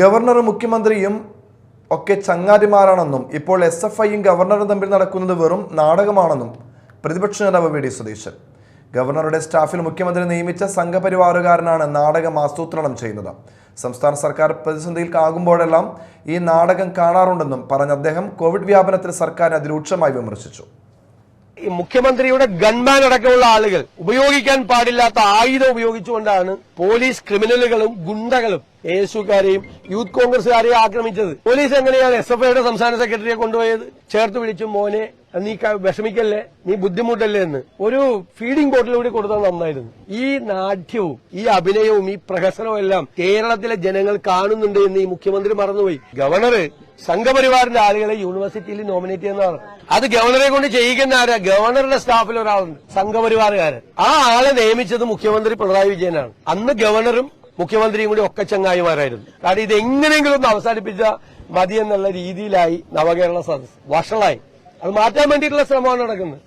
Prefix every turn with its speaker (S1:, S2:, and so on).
S1: ഗവർണറും മുഖ്യമന്ത്രിയും ഒക്കെ ചങ്ങാതിമാരാണെന്നും ഇപ്പോൾ എസ് എഫ് ഐയും ഗവർണറും തമ്മിൽ നടക്കുന്നത് വെറും നാടകമാണെന്നും പ്രതിപക്ഷ നേതാവ് വി ഡി സതീശൻ. ഗവർണറുടെ സ്റ്റാഫിൽ മുഖ്യമന്ത്രി നിയമിച്ച സംഘപരിവാറുകാരനാണ് നാടകം ആസൂത്രണം ചെയ്യുന്നത്. സംസ്ഥാന സർക്കാർ പ്രതിസന്ധിയിൽ ആകുമ്പോഴെല്ലാം ഈ നാടകം കാണാറുണ്ടെന്നും പറഞ്ഞ അദ്ദേഹം കോവിഡ് വ്യാപനത്തിൽ സർക്കാർ അതിരൂക്ഷമായി വിമർശിച്ചു.
S2: ഈ മുഖ്യമന്ത്രിയുടെ ഗൺമാൻ അടക്കമുള്ള ആളുകൾ ഉപയോഗിക്കാൻ പാടില്ലാത്ത ആയുധം ഉപയോഗിച്ചുകൊണ്ടാണ് പോലീസ് ക്രിമിനലുകളും ഗുണ്ടകളും എ എസുകാരെയും യൂത്ത് കോൺഗ്രസുകാരെയും ആക്രമിച്ചത്. പോലീസ് എങ്ങനെയാണ് എസ് എഫ് ഐയുടെ സംസ്ഥാന സെക്രട്ടറിയെ കൊണ്ടുപോയത്? ചേർത്ത് വിളിച്ചു മോനെ നീ വിഷമിക്കല്ലേ? നീ ബുദ്ധിമുട്ടല്ലേ എന്ന്. ഒരു ഫീഡിംഗ് ബോട്ടിലൂടെ കൊടുത്താൽ നന്നായിരുന്നു. ഈ നാട്യവും ഈ അഭിനയവും ഈ പ്രഹസനവും എല്ലാം കേരളത്തിലെ ജനങ്ങൾ കാണുന്നുണ്ട് എന്ന് ഈ മുഖ്യമന്ത്രി മറന്നുപോയി. ഗവർണർ സംഘപരിവാറിന്റെ ആളുകളെ യൂണിവേഴ്സിറ്റിയിൽ നോമിനേറ്റ് ചെയ്യുന്നതാണ്. അത് ഗവർണറെ കൊണ്ട് ചെയ്യിക്കുന്ന ആരാ? ഗവർണറുടെ സ്റ്റാഫിൽ ഒരാളുണ്ട് സംഘപരിവാറുകാരൻ. ആ ആളെ നിയമിച്ചത് മുഖ്യമന്ത്രി പിണറായി വിജയനാണ്. അന്ന് ഗവർണറും മുഖ്യമന്ത്രിയും കൂടി ഒക്കെ ചങ്ങായിമാരായിരുന്നു. കാരണം ഇത് എങ്ങനെയെങ്കിലും ഒന്ന് അവസാനിപ്പിച്ച മതി എന്നുള്ള രീതിയിലായി നവകേരള സദസ് വഷളായി. അത് മാറ്റാൻ വേണ്ടിയിട്ടുള്ള ശ്രമമാണ് നടക്കുന്നത്.